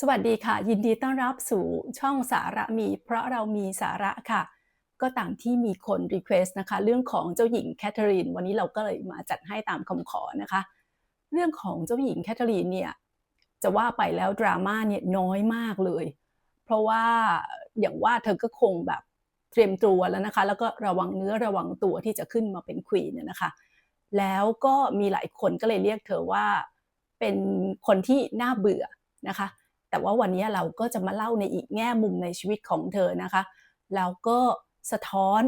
สวัสดีค่ะ ยินดีต้อนรับสู่ช่องสาระมี เพราะเรามีสาระค่ะ ก็ตามที่มีคนรีเควสต์นะคะ เรื่องของเจ้าหญิงแคทเธอรีน วันนี้เราก็เลยมาจัดให้ตามคำขอนะคะ เรื่องของเจ้าหญิงแคทเธอรีนเนี่ยจะว่าไปแล้วดราม่าเนี่ยน้อยมากเลย เพราะว่าอย่างว่าเธอก็คงแบบเตรียมตัวแล้วนะคะ แล้วก็ระวังเนื้อระวังตัวที่จะขึ้นมาเป็นควีนเนี่ยนะคะ แล้วก็มีหลายคนก็เลยเรียกเธอว่าเป็นคนที่น่าเบื่อนะคะ แต่ว่าวันนี้เราก็จะมาเล่าในอีกแง่มุมในชีวิตของเธอนะคะ แล้วก็สะท้อน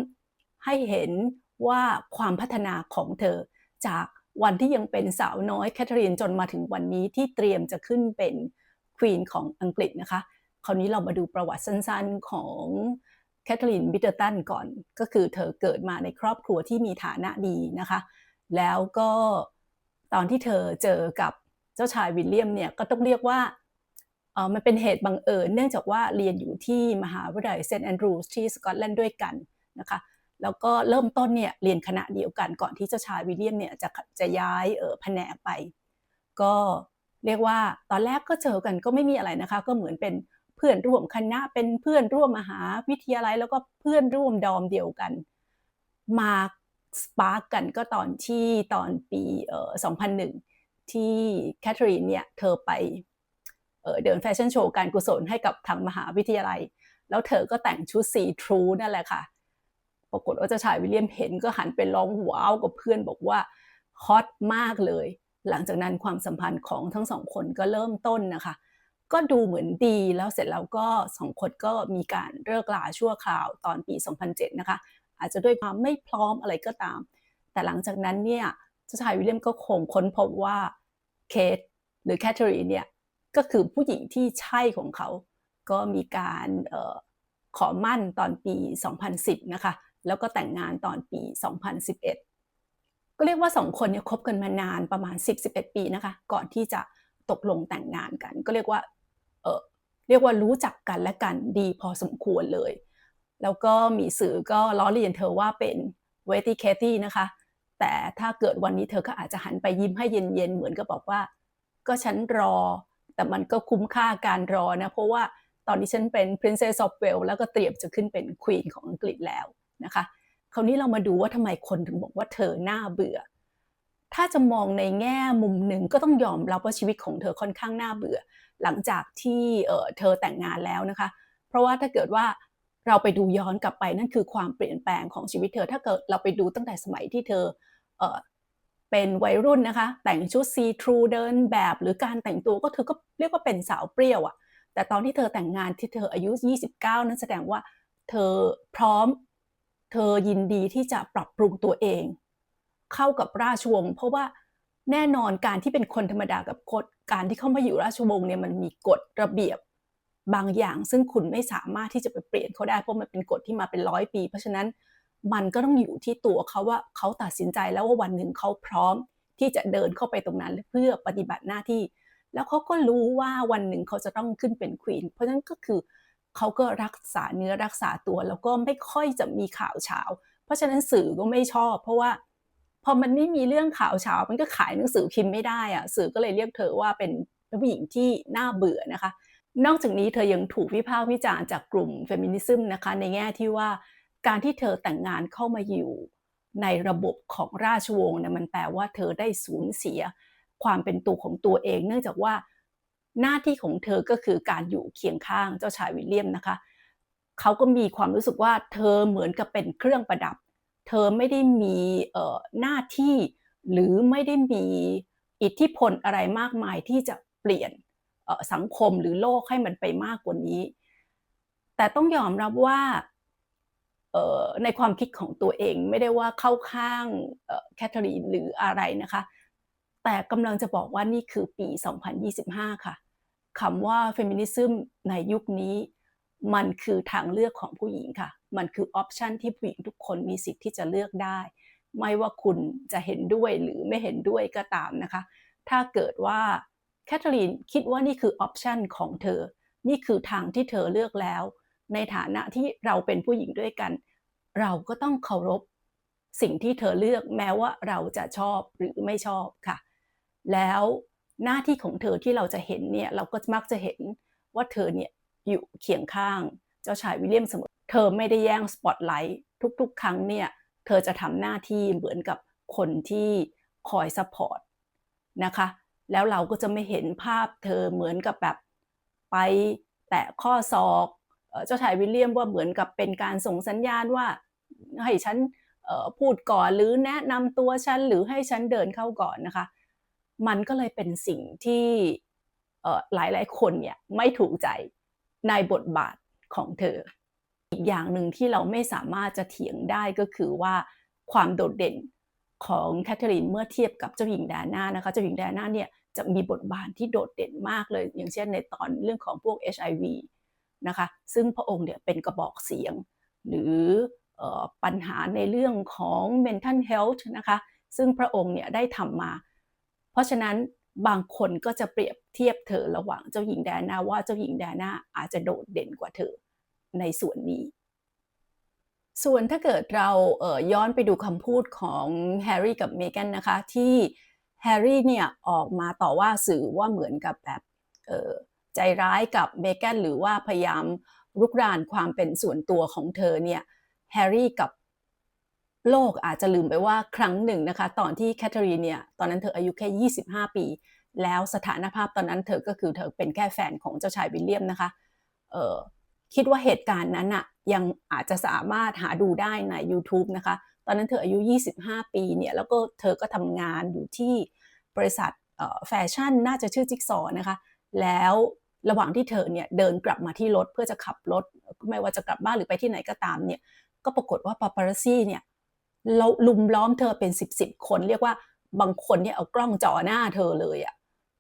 ให้เห็นว่าความพัฒนาของเธอ จากวันที่ยังเป็นสาวน้อยแคทเธอรีนจนมาถึงวันนี้ที่เตรียมจะขึ้นเป็นควีนของอังกฤษนะคะ คราวนี้เรามาดูประวัติสั้นๆของแคทเธอรีนบิเตอร์ตันก่อน ก็คือเธอเกิดมาในครอบครัวที่มีฐานะดีนะคะ แล้วก็ตอนที่เธอเจอกับเจ้าชายวิลเลียมเนี่ยก็ต้องเรียกว่า มันเป็นเหตุบังเอิญเนื่องจากว่าเรียนอยู่ที่มหาวิทยาลัยเซนต์แอนดรูสที่สกอตแลนด์ด้วยกันนะคะแล้วก็เริ่มต้นเนี่ยเรียนคณะเดียวกันก่อนที่เจ้าชายวิลเลียมเนี่ยจะจะย้ายเออแผนกไป ก็เรียกว่าตอนแรกก็เจอกันก็ไม่มีอะไรนะคะ ก็เหมือนเป็นเพื่อนร่วมคณะเป็นเพื่อนร่วมมหาวิทยาลัย แล้วก็เพื่อนร่วมดอมเดียวกัน มาสปาร์กกันก็ตอนที่ตอนปีเอ่อ2001 ที่แคทเธอรีนเนี่ยเธอไป เดินแฟชั่นโชว์การกุศลให้กับทางมหาวิทยาลัย แล้วเธอก็แต่งชุดสีทรูนั่นแหละค่ะ ปรากฏว่าเจ้าชายวิลเลียมเห็นก็หันไปร้องว้าวกับเพื่อนบอกว่าฮอตมากเลย หลังจากนั้นความสัมพันธ์ของทั้งสองคนก็เริ่มต้นนะคะ ก็ดูเหมือนดีแล้วเสร็จแล้วก็สองคนก็มีการเลิกลาชั่วคราวตอนปี 2007 นะคะ อาจจะด้วยความไม่พร้อมอะไรก็ตาม แต่หลังจากนั้นเนี่ยเจ้าชายวิลเลียมก็คงค้นพบว่าเคทหรือแคทเธอรีนเนี่ย ก็คือผู้หญิงที่ใช่ของเขา ก็มีการออขอมั่นตอนปี 2010 นะคะ แล้วก็แต่งงานตอนปี 2011 ก็เรียกว่าสองคนเนี่ยคบกันมานานประมาณ 10-11 ปีนะคะ ก่อนที่จะตกลงแต่งงานกัน ก็เรียกว่าเออเรียกว่ารู้จักกันและกันดีพอสมควรเลย แล้วก็มีสื่อก็ล้อเลียนเธอว่าเป็นเวตี้เคตี้นะคะ แต่ถ้าเกิดวันนี้เธอก็อาจจะหันไปยิ้มให้เย็นๆ เหมือนกับบอกว่า ก็ฉันรอ แต่มันก็คุ้มค่าการรอนะ เพราะว่าตอนนี้ฉันเป็น Princess of Wales แล้วก็เตรียมจะขึ้นเป็น Queen ของอังกฤษแล้วนะคะ คราวนี้เรามาดูว่าทำไมคนถึงบอกว่าเธอหน้าเบื่อ ถ้าจะมองในแง่มุมหนึ่งก็ต้องยอมรับว่าชีวิตของเธอค่อนข้างน่าเบื่อ หลังจากที่เเธอแต่งงานแล้วนะคะ เพราะว่าถ้าเกิดว่าเราไปดูย้อนกลับไปนั่นคือความเปลี่ยนแปลงของชีวิตเธอ ถ้าเกิดเราไปดูตั้งแต่สมัยที่เธอ เป็นวัยรุ่นนะคะ แต่งชุดซีทรูเดินแบบหรือการแต่งตัวก็เธอก็เรียกว่าเป็นสาวเปรี้ยวอะแต่ตอนที่เธอแต่งงานที่เธออายุ 29 นั้นแสดงว่าเธอพร้อม เธอยินดีที่จะปรับปรุงตัวเอง เข้ากับราชวงศ์เพราะว่าแน่นอนการที่เป็นคนธรรมดากับกฎการที่เข้ามาอยู่ราชวงศ์เนี่ยมันมีกฎระเบียบบางอย่าง ซึ่งคุณไม่สามารถที่จะไปเปลี่ยนเขาได้เพราะมันเป็นกฎที่มาเป็นร้อยปี เพราะฉะนั้น มันก็ต้องอยู่ที่ตัวเขาว่าเขาตัดสินใจแล้วว่าวันหนึ่งเขาพร้อมที่จะเดินเข้าไปตรงนั้นเพื่อปฏิบัติหน้าที่ แล้วเขาก็รู้ว่าวันหนึ่งเขาจะต้องขึ้นเป็นควีนเพราะฉะนั้นก็คือเขาก็รักษาเนื้อรักษาตัวแล้วก็ไม่ค่อยจะมีข่าวเช้าเพราะฉะนั้นสื่อก็ไม่ชอบ เพราะว่าพอมันไม่มีเรื่องข่าวเช้ามันก็ขายหนังสือพิมพ์ไม่ได้อะสื่อก็เลยเรียกเธอว่าเป็นผู้หญิงที่น่าเบื่อนะคะ นอกจากนี้เธอยังถูกวิพากษ์วิจารณ์จากกลุ่มเฟมินิซึมนะคะในแง่ที่ว่า การที่เธอแต่งงานเข้ามาอยู่ในระบบของราชวงศ์เนี่ยมันแปลว่าเธอได้สูญเสียความเป็นตัวของตัวเอง เนื่องจากว่าหน้าที่ของเธอก็คือการอยู่เคียงข้างเจ้าชายวิลเลียมนะคะ เขาก็มีความรู้สึกว่าเธอเหมือนกับเป็นเครื่องประดับ เธอไม่ได้มีหน้าที่หรือไม่ได้มีอิทธิพลอะไรมากมายที่จะเปลี่ยนสังคมหรือโลกให้มันไปมากกว่านี้ แต่ต้องยอมรับว่า ในความคิดของตัวเองไม่ได้ว่าเข้าข้างแคทเธอรีนหรืออะไรนะคะ แต่กำลังจะบอกว่านี่คือปี 2025 ค่ะคำว่าเฟมินิซึมในยุคนี้มันคือทางเลือกของผู้หญิงค่ะ มันคือออปชันที่ผู้หญิงทุกคนมีสิทธิ์ที่จะเลือกได้ ไม่ว่าคุณจะเห็นด้วยหรือไม่เห็นด้วยก็ตามนะคะ ถ้าเกิดว่าแคทเธอรีนคิดว่านี่คือออปชันของเธอ นี่คือทางที่เธอเลือกแล้ว ในฐานะที่เราเป็นผู้หญิงด้วยกัน เราก็ต้องเคารพสิ่งที่เธอเลือกแม้ว่าเราจะชอบหรือไม่ชอบค่ะ แล้วหน้าที่ของเธอที่เราจะเห็นเนี่ยเราก็มักจะเห็นว่าเธอเนี่ยอยู่เคียงข้าง เจ้าชายวิลเลียมเสมอ เธอไม่ได้แย่งสปอตไลท์ทุกๆ ครั้งเนี่ยเธอจะทำหน้าที่เหมือนกับคนที่คอยซัพพอร์ตนะคะแล้วเราก็จะไม่เห็นภาพเธอเหมือนกับแบบไปแตะข้อศอก เจ้าชายวิลเลียมว่าเหมือนกับเป็นการส่งสัญญาณว่าให้ฉันพูดก่อนหรือแนะนำตัวฉันหรือให้ฉันเดินเข้าก่อนนะคะ มันก็เลยเป็นสิ่งที่หลายหลายคนเนี่ยไม่ถูกใจในบทบาทของเธอ อีกอย่างหนึ่งที่เราไม่สามารถจะเถียงได้ก็คือว่าความโดดเด่นของแคทเธอรีนเมื่อเทียบกับเจ้าหญิงดาน่านะคะ เจ้าหญิงดาน่าเนี่ยจะมีบทบาทที่โดดเด่นมากเลย อย่างเช่นในตอนเรื่องของพวก HIV นะคะซึ่งพระองค์เนี่ยเป็นกระบอกเสียง หรือปัญหาในเรื่องของ mental health นะคะซึ่งพระองค์เนี่ยได้ทำมา เพราะฉะนั้นบางคนก็จะเปรียบเทียบเธอระหว่างเจ้าหญิงแดนาว่าเจ้าหญิงแดนาอาจจะโดดเด่นกว่าเธอในส่วนนี้ ส่วนถ้าเกิดเราเย้อนไปดูคำพูดของแฮร์รี่กับเมแกนนะคะที่แฮร์รี่เนี่ยออกมาต่อว่าสื่อว่าเหมือนกับแบบ ใจร้ายกับเมแกนหรือว่าพยายามรุกรานความเป็นส่วนตัวของเธอเนี่ยแฮร์รี่กับโลกอาจจะลืมไปว่าครั้งหนึ่งนะคะ ตอนที่แคทเธอรีนเนี่ยตอนนั้นเธออายุแค่ 25 ปี แล้วสถานภาพตอนนั้นเธอก็คือเธอเป็นแค่แฟนของเจ้าชายวิลเลียมนะคะเออคิดว่าเหตุการณ์นั้นอะยังอาจจะสามารถหาดูได้ใน YouTube นะคะ ตอนนั้นเธออายุ 25 ปีเนี่ยแล้วก็เธอก็ทำงานอยู่ที่บริษัทแฟชั่นน่าจะชื่อจิ๊กซอนะคะ แล้ว ระหว่างที่เธอเนี่ยเดินกลับมาที่รถเพื่อจะขับรถ ไม่ว่าจะกลับบ้านหรือไปที่ไหนก็ตามเนี่ยก็ปรากฏว่าปาปารัซี่เนี่ยเราลุมล้อมเธอเป็นสิบสิบคน เรียกว่าบางคนเนี่ยเอากล้องจ่อหน้าเธอเลยอะ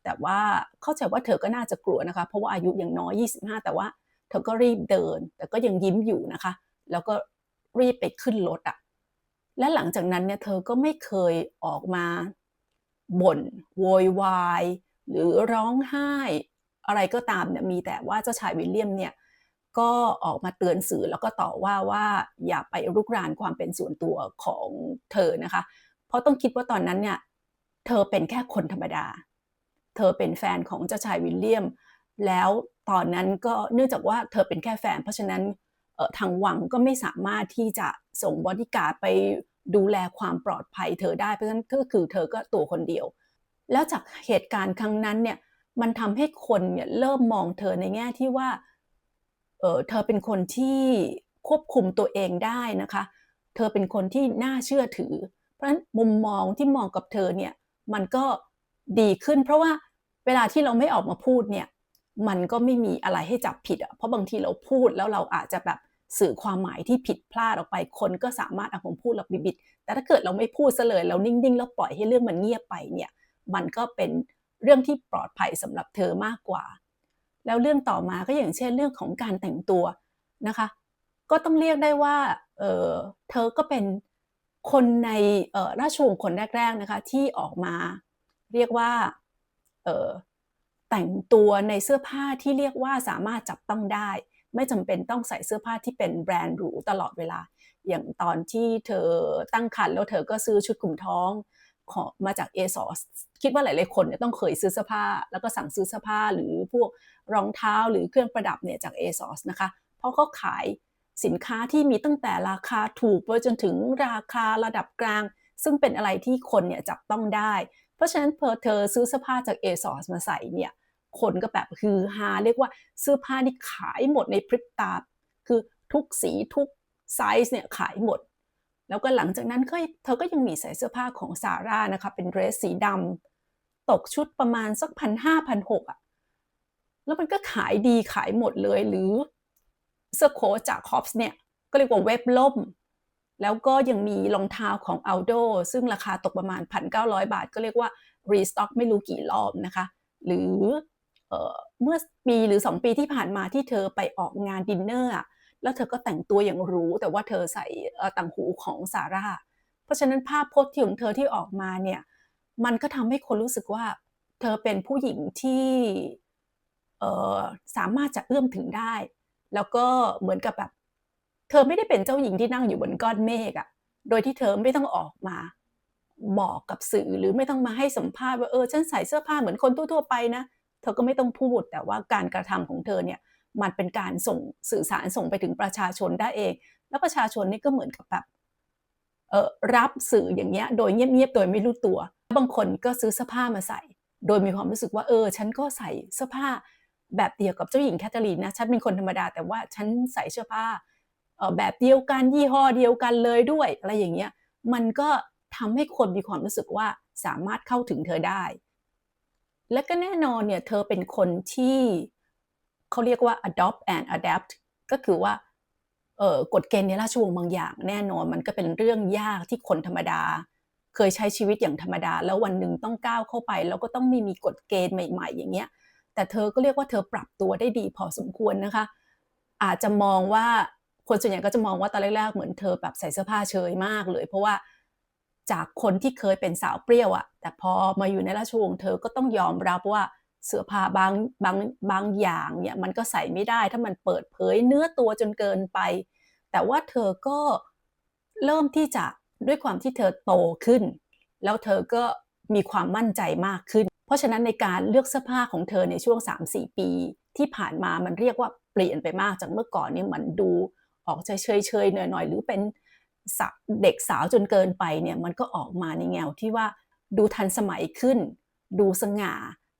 แต่ว่าเข้าใจว่าเธอก็น่าจะกลัวนะคะ เพราะว่าอายุยังน้อย 25 แต่ว่าเธอก็รีบเดิน แต่ก็ยังยิ้มอยู่นะคะ แล้วก็รีบไปขึ้นรถอะและหลังจากนั้นเนี่ยเธอก็ไม่เคยออกมาบ่นโวยวาย หรือร้องไห้ อะไรก็ตามเนี่ยมีแต่ว่าเจ้าชายวิลเลียมเนี่ยก็ออกมาเตือนสื่อแล้วก็ต่อว่าว่าอย่าไปรุกรานความเป็นส่วนตัวของเธอนะคะ เพราะต้องคิดว่าตอนนั้นเนี่ยเธอเป็นแค่คนธรรมดา เธอเป็นแฟนของเจ้าชายวิลเลียม แล้วตอนนั้นก็เนื่องจากว่าเธอเป็นแค่แฟน เพราะฉะนั้นทางวังก็ไม่สามารถที่จะส่งบอดี้การ์ดไปดูแลความปลอดภัยเธอได้เพราะฉะนั้นก็คือเธอก็ตัวคนเดียว แล้วจากเหตุการณ์ครั้งนั้นเนี่ย มันทำให้คนเนี่ยเริ่มมองเธอในแง่ที่ว่าเออเธอเป็นคนที่ควบคุมตัวเองได้นะคะ เธอเป็นคนที่น่าเชื่อถือ เพราะฉะนั้นมุมมองที่มองกับเธอเนี่ยมันก็ดีขึ้น เพราะว่าเวลาที่เราไม่ออกมาพูดเนี่ยมันก็ไม่มีอะไรให้จับผิดอะเพราะบางทีเราพูดแล้วเราอาจจะแบบสื่อความหมายที่ผิดพลาดออกไป คนก็สามารถเอาผมพูดเราบิดแต่ถ้าเกิดเราไม่พูดเลยเรานิ่งๆ แล้วปล่อยให้เรื่องมันเงียบไปเนี่ย มันก็เป็น เรื่องที่ปลอดภัยสำหรับเธอมากกว่า แล้วเรื่องต่อมาก็อย่างเช่นเรื่องของการแต่งตัวนะคะ ก็ต้องเรียกได้ว่าเเธอก็เป็นคนในราชวงศ์คนแรกๆนะคะที่ออกมาเรียกว่าแต่งตัวในเสื้อผ้าที่เรียกว่าสามารถจับต้องได้ ไม่จำเป็นต้องใส่เสื้อผ้าที่เป็นแบรนด์หรูตลอดเวลา อย่างตอนที่เธอตั้งครรภ์แล้วเธอก็ซื้อชุดกลุ่มท้อง ขอมาจาก ASOS คิดว่าหลาย ๆ คนเนี่ยต้องเคยซื้อเสื้อผ้า แล้วก็สั่งซื้อเสื้อผ้าหรือพวกรองเท้าหรือเครื่องประดับเนี่ยจาก ASOS นะคะ เพราะเขาขายสินค้าที่มีตั้งแต่ราคาถูกไปจนถึงราคาระดับกลาง ซึ่งเป็นอะไรที่คนเนี่ยจับต้องได้ เพราะฉะนั้นพอเธอซื้อเสื้อผ้าจาก ASOS มาใส่เนี่ยคนก็แบบฮือฮาเรียกว่าเสื้อผ้าที่ขายหมดในพริบตา คือทุกสีทุกไซส์เนี่ยขายหมด แล้วก็หลังจากนั้นก็เธอก็ยังมีใส่เสื้อผ้าของซาร่านะคะเป็นเดรสสีดำตกชุดประมาณสักพันห้าพันหกอะแล้วมันก็ขายดีขายหมดเลยหรือเสื้อโค้ทจากคอปส์เนี่ยก็เรียกว่าเว็บล่ม แล้วก็ยังมีรองเท้าของ Aldo ซึ่งราคาตกประมาณ 1,900 บาท ก็เรียกว่ารีสต็อกไม่รู้กี่รอบนะคะ หรือเมื่อปีหรือ 2 ปีที่ผ่านมาที่เธอไปออกงานดินเนอร์ แล้วเธอก็แต่งตัวอย่างรู้แต่ว่าเธอใส่ต่างหูของซาร่าเพราะฉะนั้นภาพพจน์ที่ของเธอที่ออกมาเนี่ยมันก็ทำให้คนรู้สึกว่า เธอเป็นผู้หญิงที่สามารถจะเอื้อมถึงได้ แล้วก็เหมือนกับแบบ เธอไม่ได้เป็นเจ้าหญิงที่นั่งอยู่บนก้อนเมฆอะโดยที่เธอไม่ต้องออกมาบอกกับสื่อหรือไม่ต้องมาให้สัมภาษณ์ว่าเออฉันใส่เสื้อผ้าเหมือนคนทั่วๆไปนะ เธอก็ไม่ต้องพูดแต่ว่าการกระทำของเธอเนี่ย มันเป็นการส่งสื่อสารส่งไปถึงประชาชนได้เอง แล้วประชาชนนี่ก็เหมือนกับแบบเออรับสื่ออย่างเงี้ยโดยเงียบๆโดยไม่รู้ตัว บางคนก็ซื้อเสื้อผ้ามาใส่ โดยมีความรู้สึกว่าเออ ฉันก็ใส่เสื้อผ้าแบบเดียวกับเจ้าหญิงแคทเธอรีนนะฉันเป็นคนธรรมดาแต่ว่าฉันใส่เสื้อผ้าแบบเดียวกันยี่ห้อเดียวกันเลยด้วยอะไรอย่างเงี้ยมันก็ทำให้คนมีความรู้สึกว่าสามารถเข้าถึงเธอได้ และก็แน่นอนเนี่ยเธอเป็นคนที่ เขาเรียกว่า adopt and adapt ก็คือว่าเออกฎเกณฑ์ในราชวงศ์บางอย่าง แน่นอนมันก็เป็นเรื่องยากที่คนธรรมดา เคยใช้ชีวิตอย่างธรรมดา แล้ววันหนึ่งต้องก้าวเข้าไป แล้วก็ต้องมีมีกฎเกณฑ์ใหม่ๆ อย่างเงี้ย แต่เธอก็เรียกว่าเธอปรับตัวได้ดีพอสมควรนะคะ อาจจะมองว่าคนส่วนใหญ่ก็จะมองว่าตอนแรกๆเหมือนเธอแบบใส่เสื้อผ้าเฉยมากเลย เพราะว่าจากคนที่เคยเป็นสาวเปรี้ยวอะแต่พอมาอยู่ในราชวงศ์เธอก็ต้องยอมรับว่า เสื้อผ้าบางบางบางอย่างเนี่ยมันก็ใส่ไม่ได้ถ้ามันเปิดเผยเนื้อตัวจนเกินไป แต่ว่าเธอก็เริ่มที่จะด้วยความที่เธอโตขึ้น แล้วเธอก็มีความมั่นใจมากขึ้น เพราะฉะนั้นในการเลือกเสื้อผ้าของเธอในช่วง 3-4 ปี ที่ผ่านมามันเรียกว่าเปลี่ยนไปมากจากเมื่อก่อนเนี่ยมันดูออกเฉยเฉยหน่อยๆ หรือเป็นเด็กสาวจนเกินไปเนี่ยมันก็ออกมาในแนวที่ว่าดูทันสมัยขึ้น ดูสง่า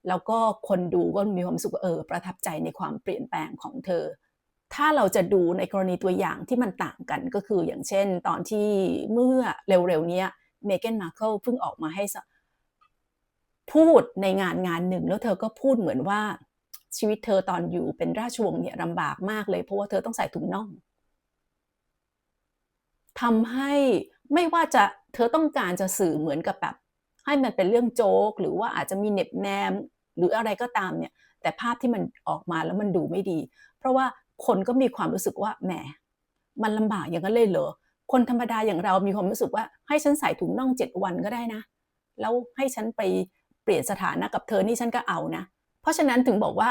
แล้วก็คนดูก็มีความสุขเออประทับใจในความเปลี่ยนแปลงของเธอ ถ้าเราจะดูในกรณีตัวอย่างที่มันต่างกันก็คืออย่างเช่น ตอนที่เมื่อเร็วๆนี้เมแกนมาเคิลเพิ่งออกมาให้พูดในงานงานหนึ่ง แล้วเธอก็พูดเหมือนว่าชีวิตเธอตอนอยู่เป็นราชวงศ์เนี่ยลำบากมากเลยเพราะว่าเธอต้องใส่ถุงน่องทำให้ไม่ว่าจะเธอต้องการจะสื่อเหมือนกับแบบให้มันเป็นเรื่องโจ๊ก หรือว่าอาจจะมีเน็บแนม หรืออะไรก็ตามเนี่ย แต่ภาพที่มันออกมาแล้วมันดูไม่ดี เพราะว่าคนก็มีความรู้สึกว่าแหมมันลำบากอย่างนั้นเลยเหรอคนธรรมดาอย่างเรามีความรู้สึกว่าให้ฉันใส่ถุงน่องเจ็ดวันก็ได้นะ แล้วให้ฉันไปเปลี่ยนสถานะกับเธอนี่ฉันก็เอานะ เพราะฉะนั้นถึงบอกว่า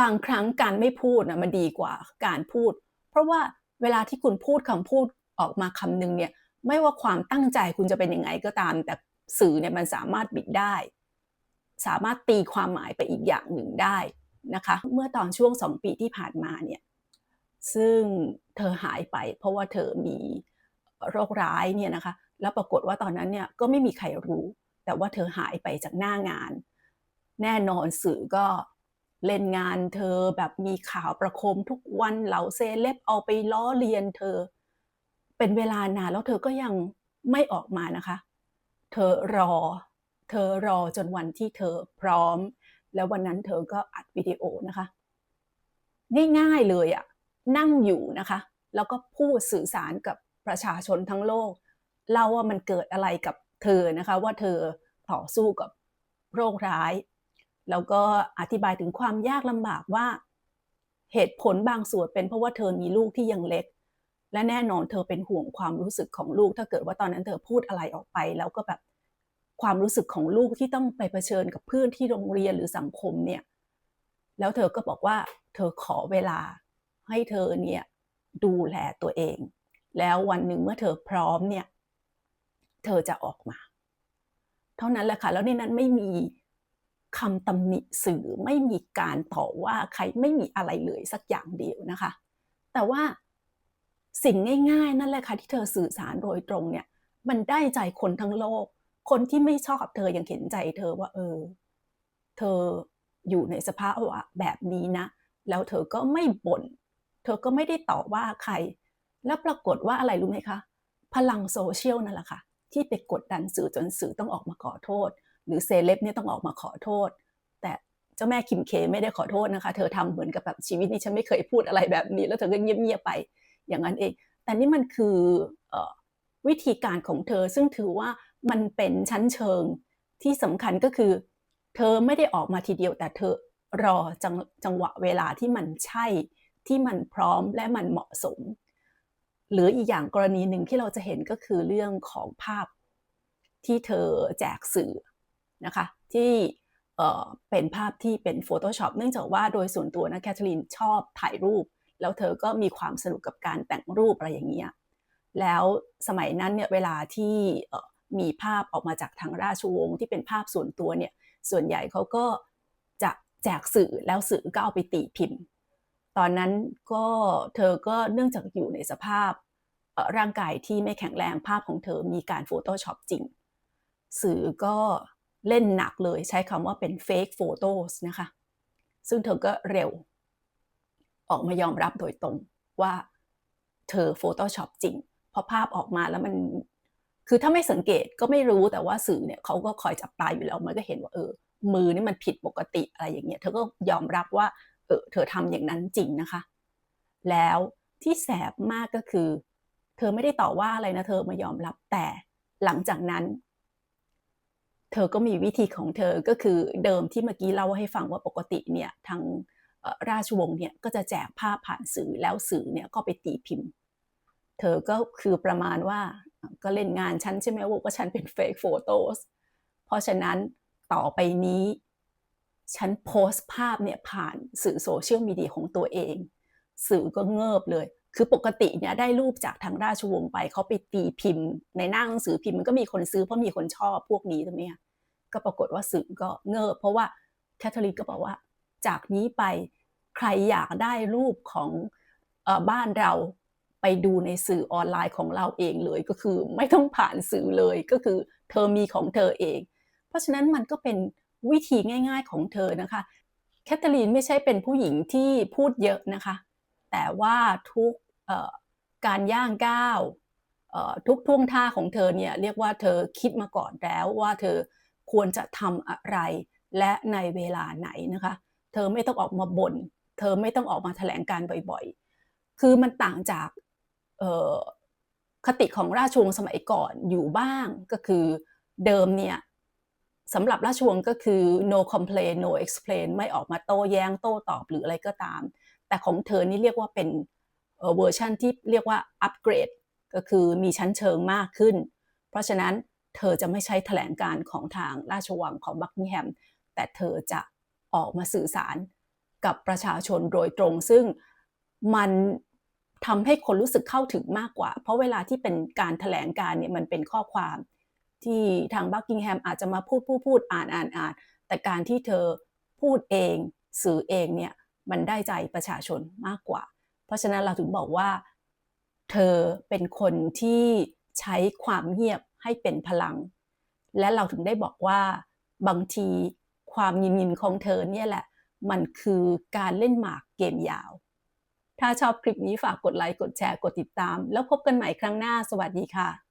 บางครั้งการไม่พูดนะมันดีกว่าการพูด เพราะว่าเวลาที่คุณพูดคำพูดออกมาคำนึงเนี่ยไม่ว่าความตั้งใจคุณจะเป็นยังไงก็ตาม แต่สื่อเนี่ยมันสามารถบิดได้ สามารถตีความหมายไปอีกอย่างหนึ่งได้นะคะ เมื่อตอนช่วงสองปีที่ผ่านมาเนี่ยซึ่งเธอหายไป เพราะว่าเธอมีโรคร้ายเนี่ยนะคะ แล้วปรากฏว่าตอนนั้นเนี่ยก็ไม่มีใครรู้ แต่ว่าเธอหายไปจากหน้างาน แน่นอนสื่อก็เล่นงานเธอแบบมีข่าวประโคมทุกวันเหล่าเซเลบเอาไปล้อเลียนเธอ เป็นเวลานานแล้วเธอก็ยังไม่ออกมานะคะ เธอรอ เธอรอจนวันที่เธอพร้อม แล้ววันนั้นเธอก็อัดวิดีโอนะคะง่ายๆเลยอะนั่งอยู่นะคะ แล้วก็พูดสื่อสารกับประชาชนทั้งโลกเล่าว่ามันเกิดอะไรกับเธอนะคะ ว่าเธอต่อสู้กับโรคร้าย แล้วก็อธิบายถึงความยากลำบากว่า เหตุผลบางส่วนเป็นเพราะว่าเธอมีลูกที่ยังเล็ก และแน่นอนเธอเป็นห่วงความรู้สึกของลูก ถ้าเกิดว่าตอนนั้นเธอพูดอะไรออกไป แล้วก็แบบ ความรู้สึกของลูกที่ต้องไปเผชิญกับเพื่อนที่โรงเรียนหรือสังคมเนี่ยแล้วเธอก็บอกว่าเธอขอเวลาให้เธอเนี่ยดูแลตัวเอง แล้ววันหนึ่งเมื่อเธอพร้อมเนี่ยเธอจะออกมา เท่านั้นแหละค่ะแล้วในนั้นไม่มีคำตำหนิสื่อไม่มีการต่อว่าใครไม่มีอะไรเลยสักอย่างเดียวนะคะ แต่ว่าสิ่งง่าย ๆ นั่นแหละค่ะที่เธอสื่อสารโดยตรงเนี่ยมันได้ใจคนทั้งโลก คนที่ไม่ชอบเธอยังเห็นใจเธอว่า เออ เธออยู่ในสภาพว่าแบบนี้นะ แล้วเธอก็ไม่บน่น เธอก็ไม่ได้ต่อว่าใคร แล้วปรากฏว่าอะไรรู้ไหมคะ พลังโซเชียลนั่นแหละค่ะ ที่ไปกดดันสื่อจนสื่อต้องออกมาขอโทษ หรือเซเลบเนี่ยต้องออกมาขอโทษ แต่เจ้าแม่คิมเคไม่ได้ขอโทษนะคะ เธอทำเหมือนกับแบบชีวิตนี้ฉันไม่เคยพูดอะไรแบบนี้ แล้วเธอก็เงียบๆไป อย่างนั้นเอง แต่นี่มันคืออวิธีการของเธอซึ่งถือว่า มันเป็นชั้นเชิงที่สำคัญก็คือ เธอไม่ได้ออกมาทีเดียวแต่เธอรอจังจังหวะเวลาที่มันใช่ที่มันพร้อมและมันเหมาะสม หรืออีกอย่างกรณีหนึ่งที่เราจะเห็นก็คือเรื่องของภาพที่เธอแจกสื่อนะคะที่เป็นภาพที่เป็น Photoshop เนื่องจากว่าโดยส่วนตัวนะแคทเธอรีนชอบถ่ายรูป แล้วเธอก็มีความสนุกกับการแต่งรูปอะไรอย่างเงี้ยแล้วสมัยนั้นเนี่ยเวลาที่ มีภาพออกมาจากทางราชวงศ์ที่เป็นภาพส่วนตัวเนี่ยส่วนใหญ่เขาก็จะแจกสื่อแล้วสื่อก็เอาไปตีพิมพ์ ตอนนั้นก็เธอก็เนื่องจากอยู่ในสภาพร่างกายที่ไม่แข็งแรงภาพของเธอมีการ Photoshop จริง สื่อก็เล่นหนักเลยใช้คำว่าเป็น fake photos นะคะ ซึ่งเธอก็เร็ว ออกมายอมรับโดยตรงว่าเธอ Photoshop จริง เพราะภาพออกมาแล้วมัน คือถ้าไม่สังเกตก็ไม่รู้แต่ว่าสื่อเนี่ยเขาก็คอยจับตาอยู่แล้วมันก็เห็นว่าเออ มือนี่มันผิดปกติอะไรอย่างเงี้ยเธอก็ยอมรับว่าเออเธอทำอย่างนั้นจริงนะคะ แล้วที่แสบมากก็คือ เธอไม่ได้ต่อว่าอะไรนะเธอมายอมรับแต่หลังจากนั้น เธอก็มีวิธีของเธอก็คือเดิมที่เมื่อกี้เล่าให้ฟังว่าปกติเนี่ยทางราชวงศ์เนี่ยก็จะแจกภาพผ่านสื่อแล้วสื่อเนี่ยก็ไปตีพิมพ์ เธอก็คือประมาณว่า ก็เล่นงานฉันใช่ไหมว่าฉันเป็น fake photos เพราะฉะนั้นต่อไปนี้ ฉันโพสต์ภาพเนี่ยผ่านสื่อโซเชียลมีเดียของตัวเอง สื่อก็เงิบเลย คือปกติเนี่ยได้รูปจากทางราชวงศ์ไปเขาไปตีพิมพ์ ในหน้าหนังสือพิมพ์มันก็มีคนซื้อเพราะมีคนชอบพวกนี้ใช่ไหมก็ปรากฏว่าสื่อก็เงิบเพราะว่าแคทเธอรีนก็บอกว่า จากนี้ไปใครอยากได้รูปของอบ้านเรา ไปดูในสื่อออนไลน์ของเราเองเลยก็คือไม่ต้องผ่านสื่อเลยก็คือเธอมีของเธอเอง เพราะฉะนั้นมันก็เป็นวิธีง่ายๆของเธอนะคะแคทเธอรีนไม่ใช่เป็นผู้หญิงที่พูดเยอะนะคะ แต่ว่าทุกการย่างก้าวทุกท่วงท่าของเธอเนี่ยเรียกว่าเธอคิดมาก่อนแล้วว่าเธอควรจะทำอะไรและในเวลาไหนนะคะ เธอไม่ต้องออกมาบน่น เธอไม่ต้องออกมาแถลงการบ่อยๆ คือมันต่างจาก คติของราชวงศ์สมัยก่อนอยู่บ้างก็คือเดิมเนี่ยสำหรับราชวงศ์ก็คือ no complain no explain ไม่ออกมาโต้แย้งโต้ตอบหรืออะไรก็ตาม แต่ของเธอนี่เรียกว่าเป็นเวอร์ชันที่เรียกว่าอัปเกรดก็คือมีชั้นเชิงมากขึ้น เพราะฉะนั้นเธอจะไม่ใช้แถลงการของทางราชวังของบักกิงแฮม แต่เธอจะออกมาสื่อสารกับประชาชนโดยตรง ซึ่งมัน ทำให้คนรู้สึกเข้าถึงมากกว่า เพราะเวลาที่เป็นการแถลงการเนี่ยมันเป็นข้อความ ที่ทางบักกิงแฮมอาจจะมาพูดพูดพูดอ่านอ่านอ่านแต่การที่เธอพูดเองสื่อเองเนี่ยมันได้ใจประชาชนมากกว่า เพราะฉะนั้นเราถึงบอกว่า เธอเป็นคนที่ใช้ความเงียบให้เป็นพลัง และเราถึงได้บอกว่าบางทีความยินยินของเธอเนี่ยแหละ มันคือการเล่นหมากเกมยาว ถ้าชอบคลิปนี้ฝากกดไลค์กดแชร์กดติดตาม แล้วพบกันใหม่ครั้งหน้าสวัสดีค่ะ